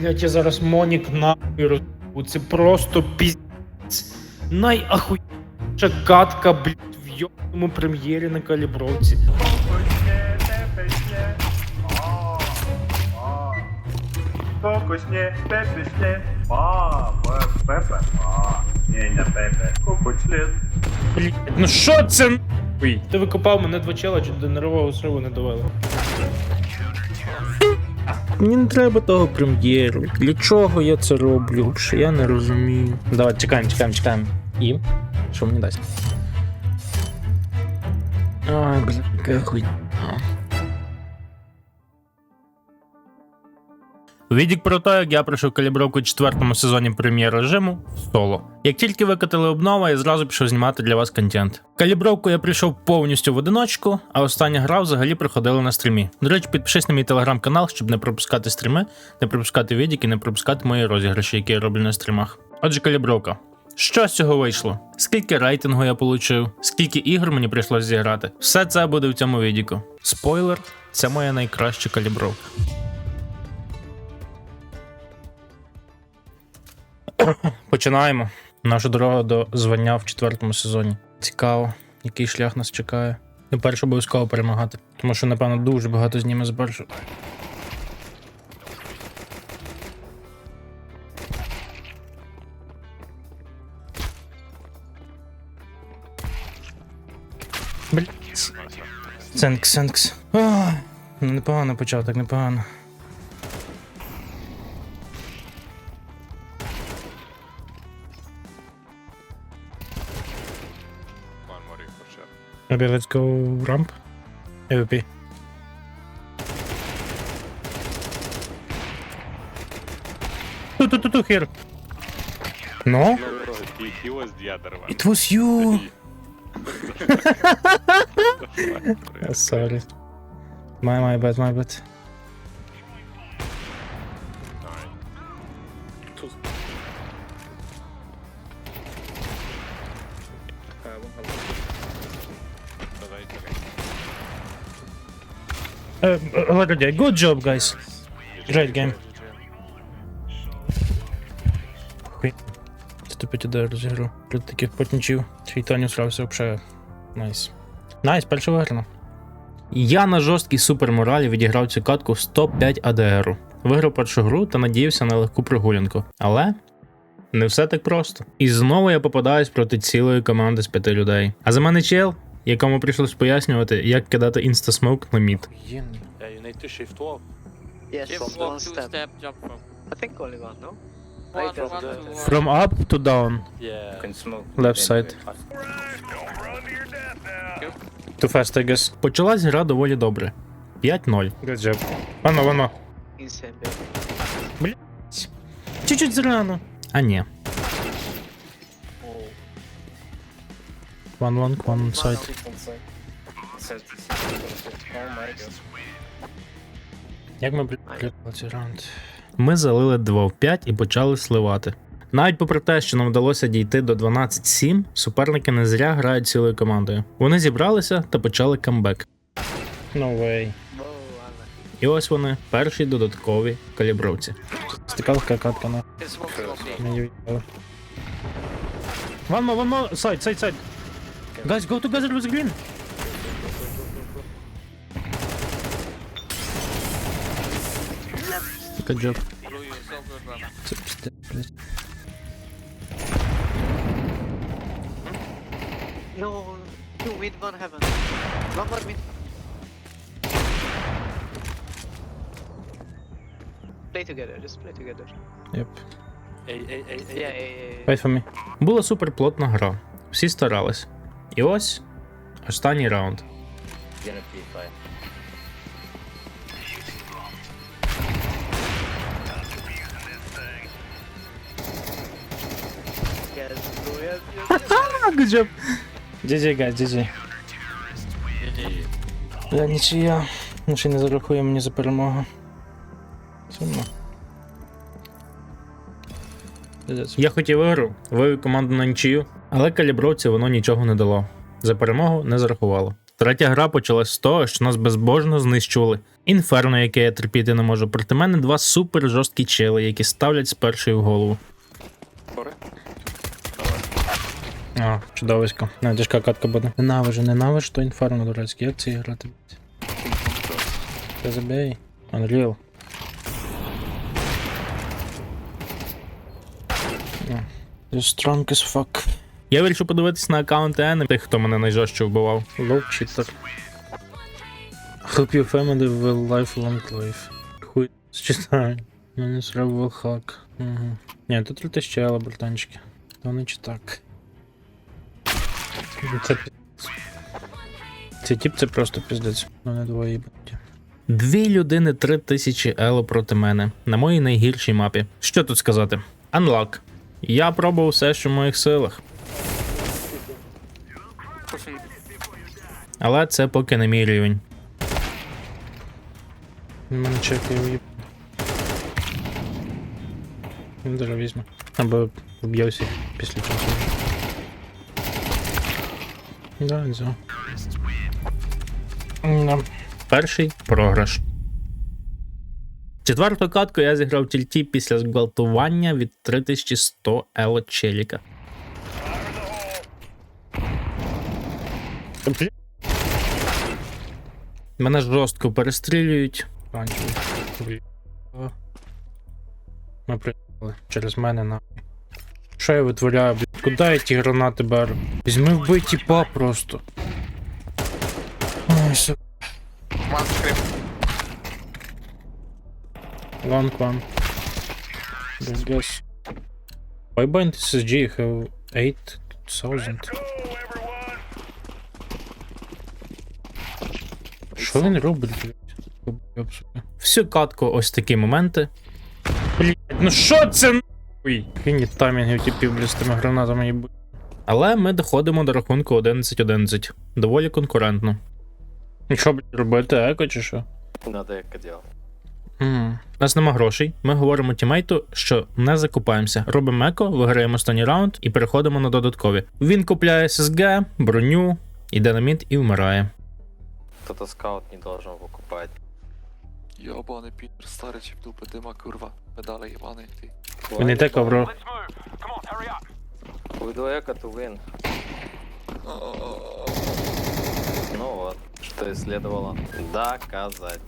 Блять, я зараз Монік нахуй розбу. Це просто піздець. Найахуєша катка, блять, в йобному прем'єрі на калібровці. Kokosnie. Блять, ну що це нахуй? Ти викопав мене два чи до нервового сриву не довели. Мені не треба того прем'єру. Для чого я це роблю? Що я не розумію. Давай, чекаємо, чекаємо, чекаємо. І? Що мені дасть? Ай, блядь, яка хуйня. Відік про те, як я пройшов калібровку у четвертому сезоні прем'єр режиму соло. Як тільки викатили обнова, я зразу пішов знімати для вас контент. Калібровку я прийшов повністю в одиночку, а остання гра взагалі проходила на стрімі. До речі, підпишись на мій телеграм-канал, щоб не пропускати стріми, не пропускати відіки, не пропускати мої розіграші, які я роблю на стрімах. Отже, калібровка. Що з цього вийшло? Скільки рейтингу я получив? Скільки ігор мені прийшлось зіграти? Все це буде в цьому відіку. Спойлер, це моя найкраща калібровка. Починаємо. Наша дорога до звання в четвертому сезоні. Цікаво, який шлях нас чекає. Не перше обов'язково перемагати, тому що, напевно, дуже багато зніме з першого. Блять. Сенкс, сенкс. Ну, непогано почав, так непогано. Maybe let's go ramp. AWP. Two, two, two, two here. No? No, bro, he, he was the other one. It was you. Sorry. My, my bad, my bad. Uh, uh, okay, good job, guys. Great game. 105 ідея розіграв. Проти таких потнічів. Трітонів срався взагалі. Найс. Найс, перше виграно. Я на жорсткій суперморалі відіграв цю катку в 105 АДРу. Виграв першу гру та надіявся на легку прогулянку. Але не все так просто. І знову я попадаюсь проти цілої команди з п'яти людей. А за мене чел, якому прийшлось пояснювати, як кидати інстасмоук на мід. Yeah, you need to shift wall. Yes, Shift from walk, two step. step, jump from. I think only one, no? One, Right one, two, one. From up to down. Yeah. can smoke. Left side. Too fast, I guess. Почалась гра доволі добре. 5-0. Good job. Вано, вано. Insane. Чуть-чуть зарано. А ні. One long, one side. Як ми прикрили цей раунд? Ми залили 2 в 5 і почали сливати. Навіть попри те, що нам вдалося дійти до 12-7, суперники не зря грають цілою командою. Вони зібралися та почали камбек. No way. І ось вони, перші додаткові калібровці. Стикалка катка на It's smoke, smoke, smoke. мені Guys, go together with green. Good job. No, two mid, one heaven. One more mid. Play together, just play together. Yep. Yeah, yeah, yeah. yeah. Wait for me. Була суперплотна гра. Всі старались. І ось останній раунд. Gonna P5. Yes, bro, yes, yes, yes. Good job. GG, guys, GG. Я нічия. Ну, ще не зарахує мені за перемогу. Сумно. Я хотів ігру, вивів команду на нічию, але калібровці воно нічого не дало. За перемогу не зарахувало. Третя гра почалась з того, що нас безбожно знищували. Інферно, яке я терпіти не можу. Проти мене два супер жорсткі чели, які ставлять з першої в голову. А, чудовисько. Не, тяжка катка буде. Ненавижу, ненавижу то інферно дурацьке. Як це грати? Ти забей. Unreal. You're strong as fuck. Я вирішив подивитись на аккаунти Ени, тих, хто мене найжорстче вбивав. Лоу читер. Hope your family will lifelong life. Хуй читаю. Мене survival hack. Угу. Ні, тут 3000 ела, братанчики. То не чи так. Це. Цей тип це просто піздець. Вони двоє їбаті. Дві людини 3000 ело проти мене на моїй найгіршій мапі. Що тут сказати? Unlock. Я пробував все, що в моїх силах. Але це поки не мій рівень. Він мене чекає уїб. Він даже візьме. Або вб'явся після часу. Да, він взяв. Да. Перший програш. Четверту катку я зіграв тільки після зґвалтування від 3100 ело челіка. Та, бля. Мене жорстко перестрілюють. Ми приїхали через мене на. Що я витворяю, блядь? Куди я ті гранати беру? Візьми вбий тіпа просто. Ой, сука. Scream. One one. Why bind SSG have 8000? Що він робить, блядь? Всю катку ось такі моменти. Блядь, ну що це нахуй? Він таймінгів блядь, з тими гранатами їбуть. Але ми доходимо до рахунку 11-11. Доволі конкурентно. Ну що, блядь, робити, еко чи що? Надо эко делать. Mm. У нас нема грошей. Ми говоримо тімейту, що не закупаємося. Робимо еко, виграємо останній раунд і переходимо на додаткові. Він купляє SSG, броню, іде на мід і вмирає. Кто-то скаут не должен покупать. Pier, stary ci w dupę dyma, kurwa. Medale jebany, ty. Він іде ковро. We do эко to win. Ну вот, что и следовало доказать.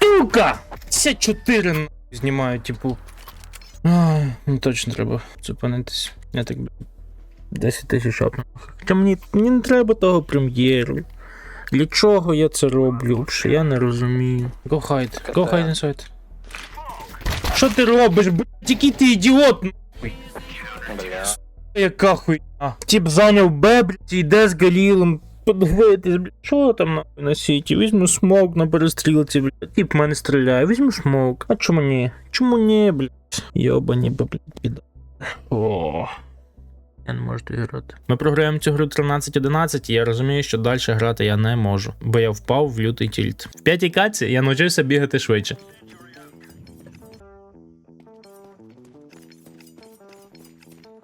Сука! 54 нахуй знімаю, типу. Ай, мені точно треба зупинитись. Я так б- 10 тисяч апну. Хоча мені, мені не треба того прем'єру. Для чого я це роблю? Я не розумію. Go hide. Go hide inside. Що ти робиш, блядь? Який ти ідіот, нахуй? Бля. Яка хуйня? Тіп зайняв Б, блядь, і йде з Галілом. Подивитись, блядь, що там на сіті? Візьму смок на перестрілці, блядь. Тіп мене стріляє, візьму смок. А чому ні? Чому ні, блядь? Йобані, блядь, піда. О. Я не можу грати. Ми програємо цю гру 13-11, і я розумію, що далі грати я не можу, бо я впав в лютий тільт. В п'ятій каці я навчився бігати швидше.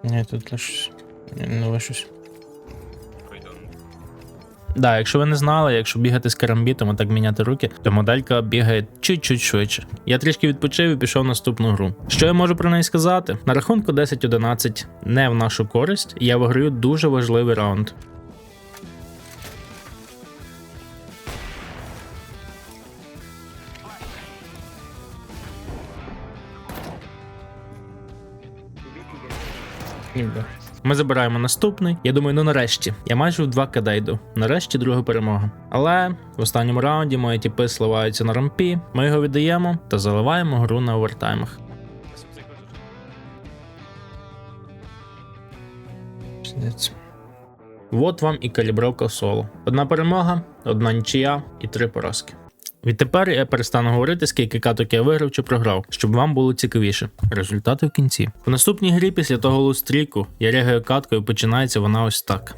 Ні, тут лише нове щось. Да, якщо ви не знали, якщо бігати з карамбітом, а так міняти руки, то моделька бігає чуть-чуть швидше. Я трішки відпочив і пішов в наступну гру. Що я можу про неї сказати? На рахунку 10-11 не в нашу користь, я виграю дуже важливий раунд. Ніби. Ми забираємо наступний. Я думаю, ну нарешті. Я майже в 2 кд йду. Нарешті друга перемога. Але в останньому раунді мої тіпи сливаються на рампі. Ми його віддаємо та заливаємо гру на овертаймах. Вот вам і калібровка соло. Одна перемога, одна нічия і три поразки. Відтепер я перестану говорити, скільки каток я виграв чи програв, щоб вам було цікавіше. Результати в кінці. В наступній грі після того лустріку я рягаю каткою, і починається вона ось так.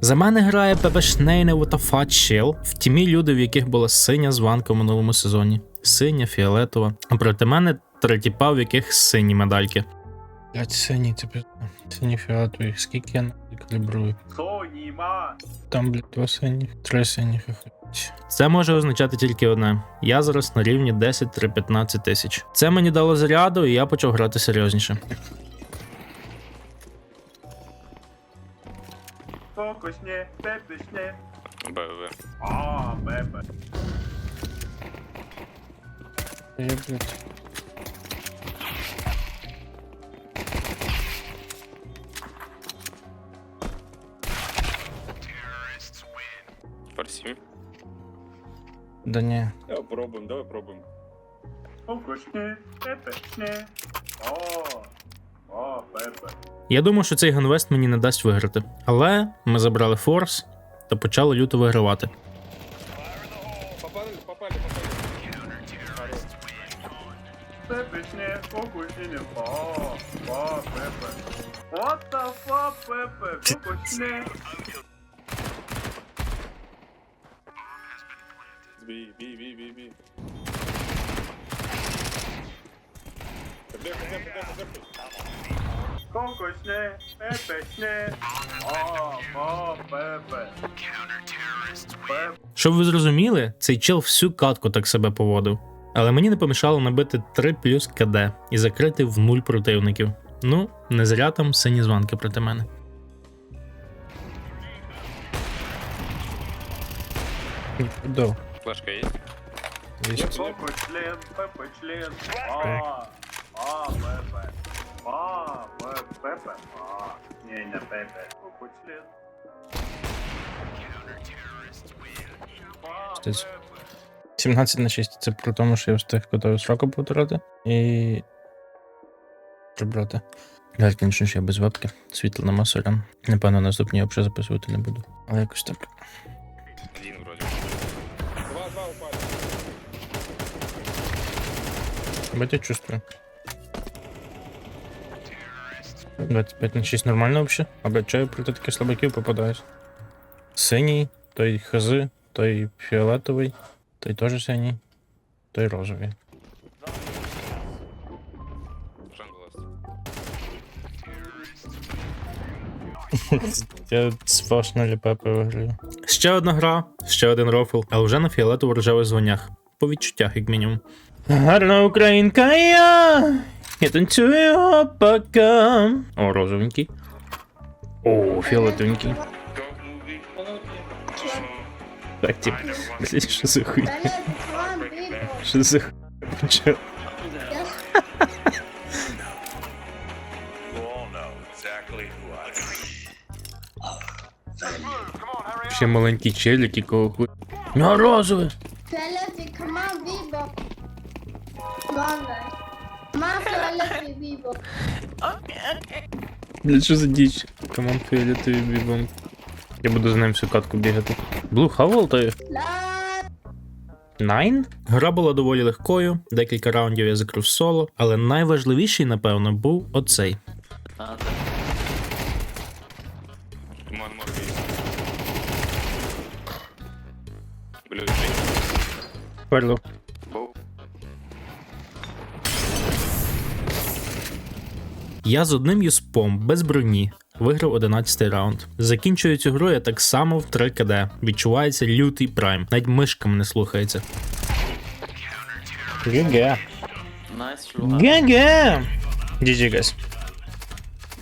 За мене грає Пепешнейне Вотафат Shell в тімі люди, в яких була синя званка в минулому сезоні. Синя, фіолетова. А проти мене три тіпа, в яких сині медальки. Блять, сині, це пізно. Сині фіолетові. Скільки я калібрую? Соніма. Там, блядь, два синіх, три синіх. Це може означати тільки одне: я зараз на рівні 10-15 тисяч. Це мені дало заряду, і я почав грати серйозніше. Фокусне. БВ. А, бебе. Я, блядь. Фарсім. Да ні. Давай пробуем, давай пробуем. О, о, пепе. Я думав, що цей ганвест мені не дасть виграти. Але ми забрали форс та почали люто вигравати. Попали, попали, попали. Пепешне, фокусне. О, о, пепе. What the fuck, пепе? Фокусне. Бей, бей, бей, бей, бей. Подехай, подехай, подехай. Фокусне, пепешне. О, о, пепе. Пепе. Щоб ви зрозуміли, цей чел всю катку так себе поводив. Але мені не помішало набити 3 плюс КД і закрити в нуль противників. Ну, не зря там сині званки проти мене. До. Флешка є? Пепе член, пепе член. А, а, пепе. А, пепе, пепе. А, не, не пепе. Пепе член. А, 17 на 6 це при тому, що я встиг котові сроку повторити і. Прибрати. Блять, звісно, що я без вебки. Світло нема сорян. Напевно, наступні я взагалі записувати не буду. Але якось так. Він вроді. Два, два упали. Бать я чувствую. 25 на 6 нормально вообще. Я проти таких слабаків попадаюсь? Синій, той хази, той фіолетовий, той теж синій, той ласт. Я сфашно ліпепи виграю. Ще одна гра, ще один рофл, але вже на фіолетово-рожевих званнях. По відчуттях, як мінімум. Гарна українка я! Я танцюю пока. О, розовенький. О, фіолетовенький. Так, тип, блядь, що за хуйня? Що за хуйня? Ще маленький челік, якого хуй. На розове! Бля, що за діч? Команд фіолетовий бібом. Я буду за ним всю катку бігати. Блу хавал Ла. Найн? Гра була доволі легкою, декілька раундів я закрив соло, але найважливіший, напевно, був оцей. Туман. Блю, Перло. Я з одним юспом без броні виграв 11 раунд. Закінчую цю гру я так само в 3 КД. Відчувається лютий прайм. Навіть мишка мене слухається. ГГ. Найс. ГГ. GG, guys.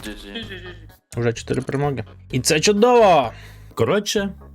GG. Уже 4 перемоги. І це чудово! Коротше,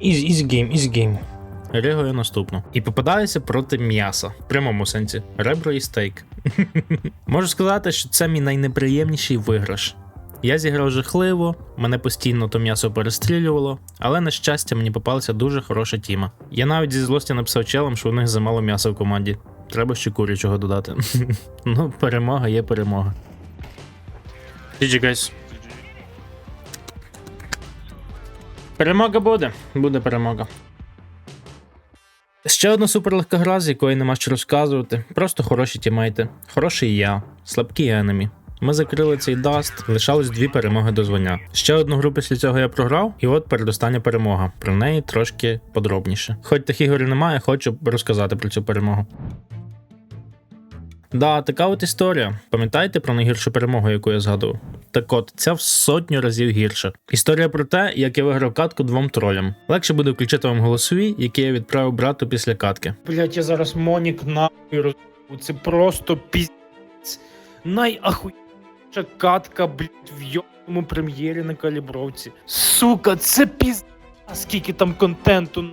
Easy, easy game, easy game. Ригаю наступну. І попадаюся проти м'яса. В прямому сенсі. Ребро і стейк. Можу сказати, що це мій найнеприємніший виграш. Я зіграв жахливо, мене постійно то м'ясо перестрілювало, але на щастя мені попалася дуже хороша тіма. Я навіть зі злості написав челам, що у них замало м'яса в команді. Треба ще курячого додати. ну, перемога є перемога. GG, guys. Перемога буде. Буде перемога. Ще одна суперлегка гра, з якої нема що розказувати. Просто хороші тімейти. Хороший я, слабкі енемі. Ми закрили цей даст, лишалось дві перемоги до звання. Ще одну гру після цього я програв, і от передостання перемога. Про неї трошки подробніше. Хоч тих ігор немає, хочу розказати про цю перемогу. Да, така от історія. Пам'ятаєте про найгіршу перемогу, яку я згадував? Так от, ця в сотню разів гірша. Історія про те, як я виграв катку двом тролям. Легше буде включити вам голосові, які я відправив брату після катки. Блять, я зараз Монік нахуй роз... Це просто піздець. Найахуєша катка, блять, в йому прем'єрі на калібровці. Сука, це піз... Скільки там контенту.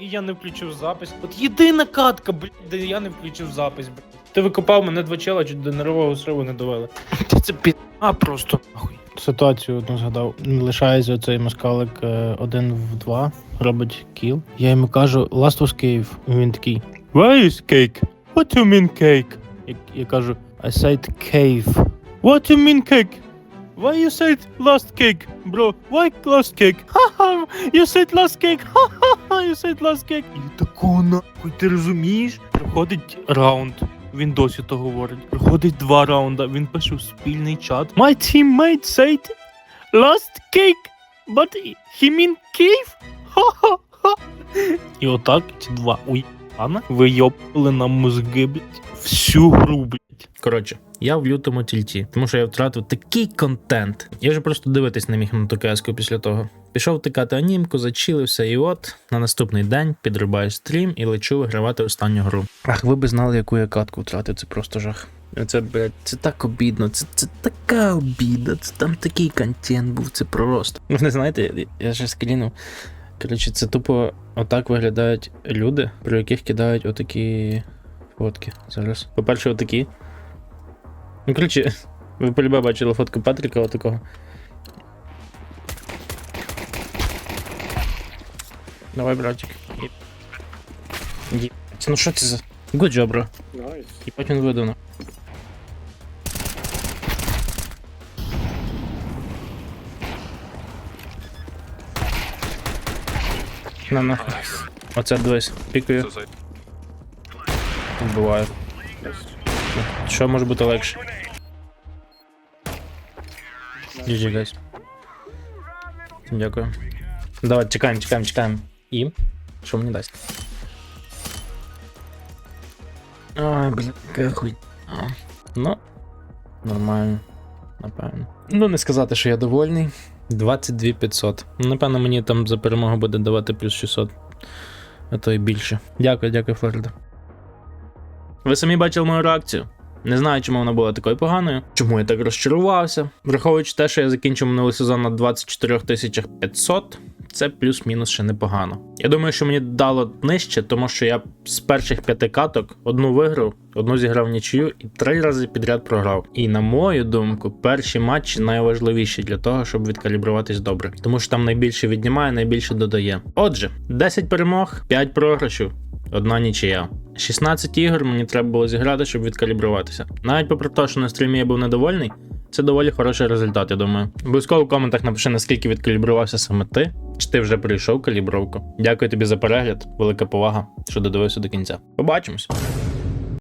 І я не включив запис. От єдина катка, блять, де я не включив запис, блять. Ти викопав мене два чела, чуть до нервового сриву не довели. Це пізна просто нахуй. Ситуацію одну згадав. Лишається оцей москалик е, один в два, робить кіл. Я йому кажу Last was cave. І він такий Why is cake? What you mean cake? Я, я кажу I said cave. What you mean cake? Why you said last cake, bro? Why last cake? Ха-ха, you said last cake. Ха-ха, you said last cake. І такого нахуй, ти розумієш? Приходить раунд. Він досі то говорить. Проходить два раунда, він пише у спільний чат. My teammate said last cake, but he mean cave? І отак ці два уїбана вийобали нам мозги, блядь, всю гру. Коротше, я в лютому тільті, тому що я втратив такий контент. Я вже просто дивитись не міг на ту кеску після того. Пішов тикати анімку, зачилився, і от на наступний день підрубаю стрім і лечу вигравати останню гру. Ах, ви би знали, яку я катку втратив, це просто жах. Це, блядь, це так обідно, це, це така обіда, це там такий контент був, це просто. Ви не знаєте, я- ще скрінув. Коротше, це тупо отак виглядають люди, про яких кидають отакі фотки. Зараз. По-перше, отакі. Ну, коротше, ви полюбе бачили фотку Патріка отакого. Давай, братик. Є- Є- Ну що це за. Good job, bro. Найс. І потім видано. На нахуй. Оце дивись, пікаю, вбиваю. Що може бути легше? GG, guys. Дякую. Давай, чекаємо, чекаємо, чекаємо. І? Що мені дасть? Ай, блін, яка хуй. Ну, нормально, напевно. Ну, не сказати, що я довольний. 22 500. Ну, Напевно, мені там за перемогу буде давати плюс 600. А то й більше. Дякую, дякую, Флорида. Ви самі бачили мою реакцію. Не знаю, чому вона була такою поганою, чому я так розчарувався. Враховуючи те, що я закінчив минулий сезон на 24 500, це плюс-мінус ще непогано. Я думаю, що мені дало нижче, тому що я з перших п'яти каток одну виграв, одну зіграв нічию і три рази підряд програв. І на мою думку, перші матчі найважливіші для того, щоб відкалібруватись добре, тому що там найбільше віднімає, найбільше додає. Отже, 10 перемог, 5 програшів. Одна нічия. 16 ігор мені треба було зіграти, щоб відкалібруватися. Навіть попри те, що на стрімі я був недовольний, це доволі хороший результат, я думаю. Обов'язково в коментах напиши, наскільки відкалібрувався саме ти, чи ти вже прийшов калібровку. Дякую тобі за перегляд, велика повага, що додивився до кінця. Побачимось!